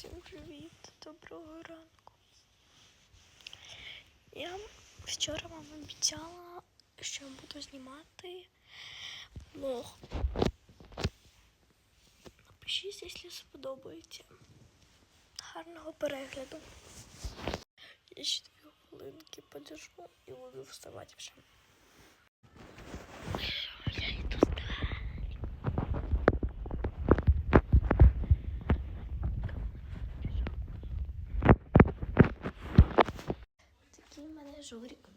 Всім привіт, доброго ранку. Я вчора вам обіцяла, що буду знімати влог. Напишіть, якщо сподобається. Гарного перегляду. Я ще дві хвилинки подержу і буду вставати вже. Журик.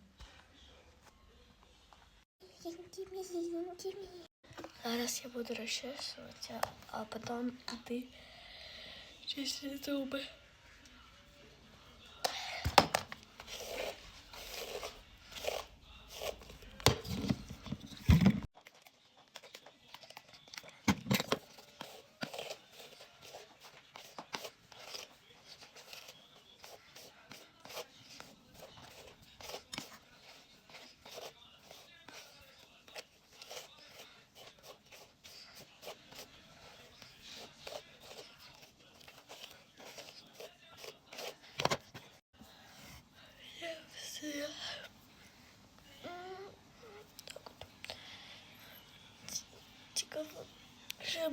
Зараз я буду розчесуватися, а потім іти чистити зуби.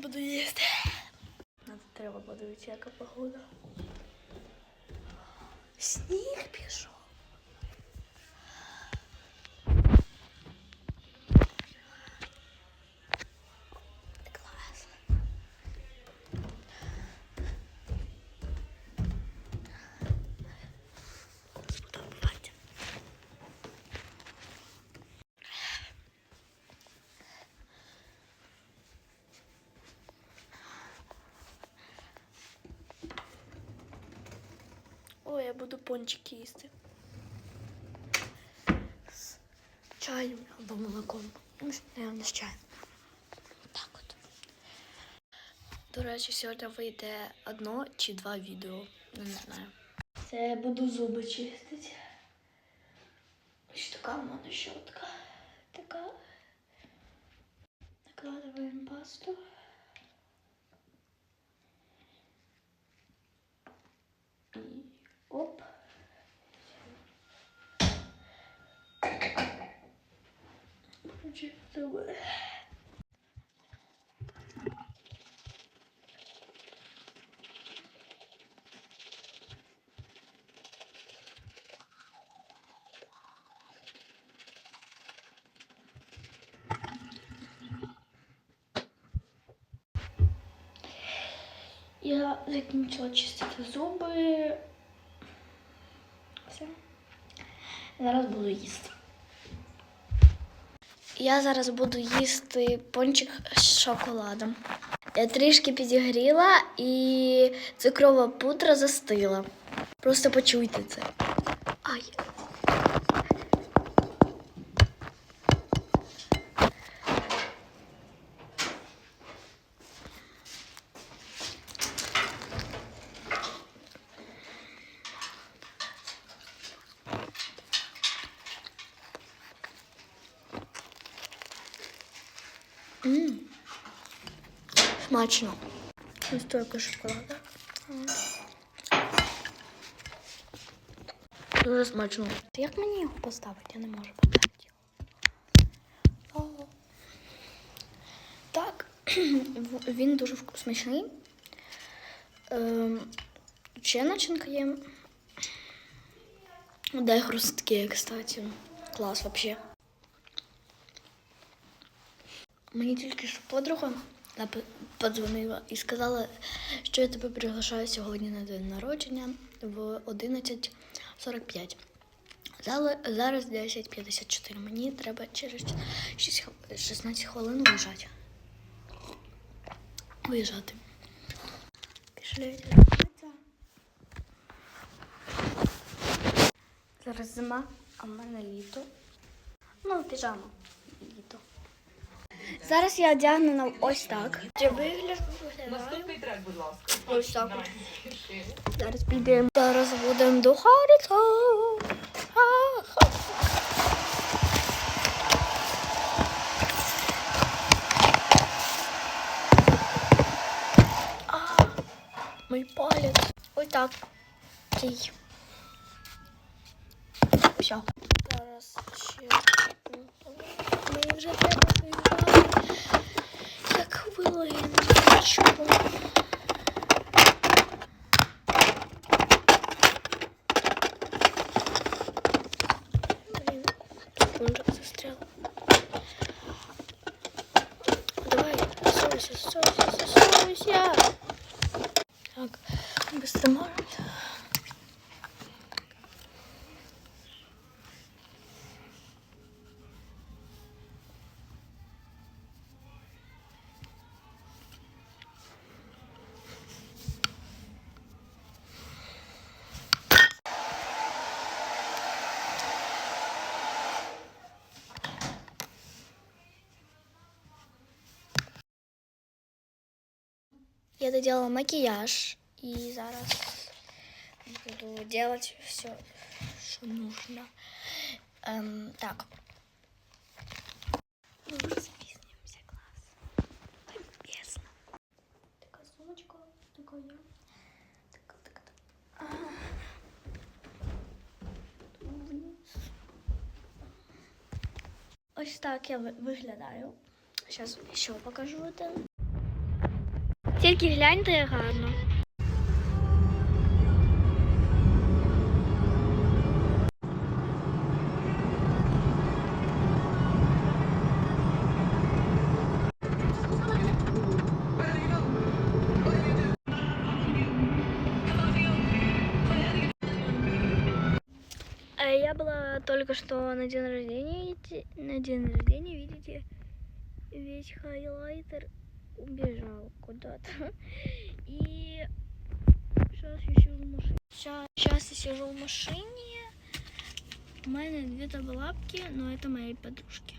буду їсти. Надо треба подивитися, яка погода. Сніг пішов. Ой, я буду пончики їсти. З чаєм або молоком. Ну, Наверное, з чаєм. Так от. До речі, сьогодні вийде одно чи два відео. Не знаю. Це я буду зуби чистити. Ось така в мене щотка. Така. Накладываем пасту. Зубы. Я закінчила чистити зуби. Все. Зараз буду їсти. Я зараз буду їсти пончик з шоколадом. Я трішки підігріла і цукрова пудра застила. Просто почуйте це. Ай. М. Смачно. Ось шоколада. Дуже смачно. Як мені його поставити? Я не можу поставити його. Так, він дуже смачний. Ем, ще начинка є. Дай хрусткі, кстати. Клас вообще. Мені тільки що подруга подзвонила і сказала, що я тебе приглашаю сьогодні на день народження в 11.45. Зали- Зараз 10.54. Мені треба через 6 16 хвилин виїжджати. Виїжджати. Пішли. Зараз зима, а в мене літо. Ну, піжама. Літо. Зараз я одягнена ось так. Я вигляд виглядаю. Наступний трек, будь ласка. Ось так. от. Зараз підемо. Зараз будемо до Харіса. Мій палець. так. Кий. Все. Зараз ще. Мені вже треба виїжджати. Було, я не бачу. Я доделала макияж и зараз буду делать все, что нужно. Эм, так. Я. Так. Ось так я ви- виглядаю. Зараз ще покажу один. Тільки гляньте гарно. Э, Я была только что на день рождения. На день рождения, видите, весь хайлайтер убежал куда-то. И сейчас я сижу в машине. Сейчас я сижу в машине. У меня две таблапки, но это моей подружки.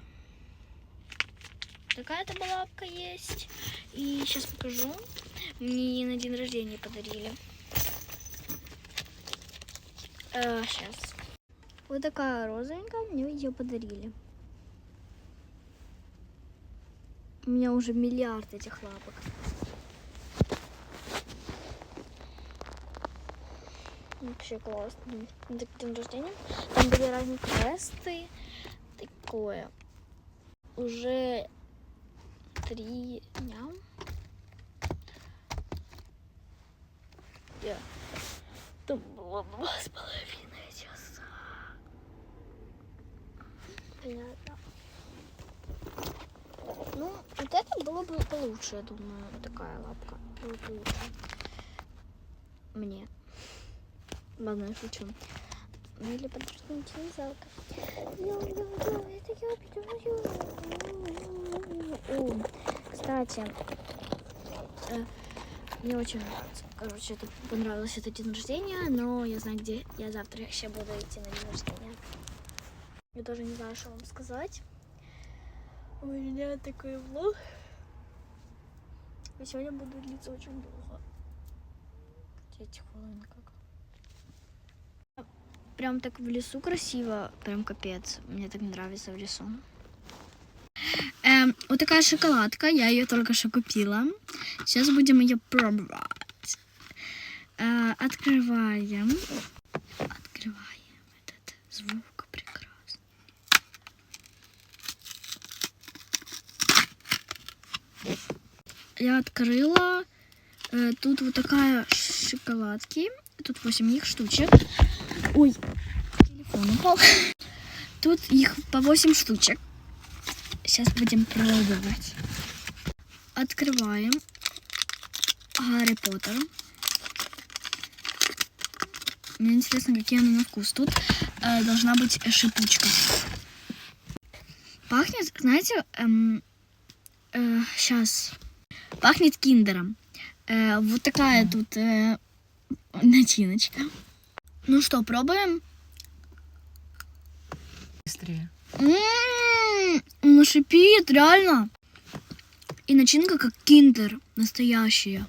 Такая таблапка есть. И сейчас покажу. Мне на день рождения подарили. сейчас. Вот такая розовенькая, мне ее подарили. У меня уже миллиард этих лапок. Вообще классно. Так, день рождения. Там были разные квесты. Такое. Уже три дня. Я. Там было два с половиной часа. Понятно. Ну, вот это было бы получше, я думаю. Такая лапка было бы лучше. Мне. Ладно, я шучу. Ну или подожди, не жалко. Йо-йо-йо, это я О, кстати, э, мне очень. Короче, это понравилось это день рождения, но я знаю, где я завтра еще буду идти на день рождения. Я тоже не знаю, что вам сказать. У меня такой влог. И сегодня буду длиться очень долго. 9 хвилин как. Прям так в лесу красиво, прям капец. Мне так нравится в лесу. Эм, вот такая шоколадка, я ее только что купила. Сейчас будем ее пробовать. Э, открываем. Открываем этот звук Я открыла. Э, тут вот такая шоколадки. Тут 8 их штучек. Ой, телефон упал. Тут их по 8 штучек. Сейчас будем пробовать. Открываем. Гарри Поттер. Мне интересно, какие они на вкус. Тут э, должна быть шипучка. Пахнет, знаете, эм, сейчас пахнет киндером. Э, вот такая тут э, начиночка. Ну что, пробуем? Быстрее. М, Ну шипит, реально. И начинка как киндер, настоящая.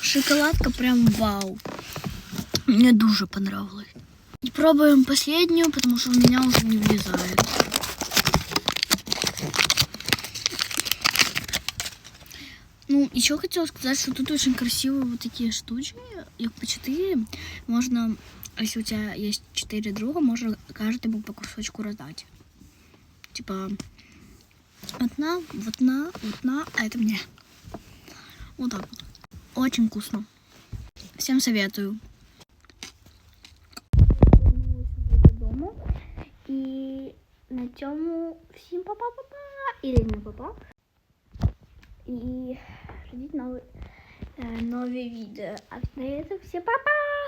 Шоколадка прям вау. Мне дуже понравилось. И пробуем последнюю, потому что у меня уже не влезает. Ну, еще хотела сказать, что тут очень красивые вот такие штучки. як по 4, можно, если у тебя есть 4 друга, можно каждому по кусочку раздать. Типа, одна, вот на, вот на, а это мне. Вот так вот. Очень вкусно. Всем советую. додому. І на цьому всім па-па-па-па. Или не па-па. І ждіть нові, е, нові відео. А на этом все па-па!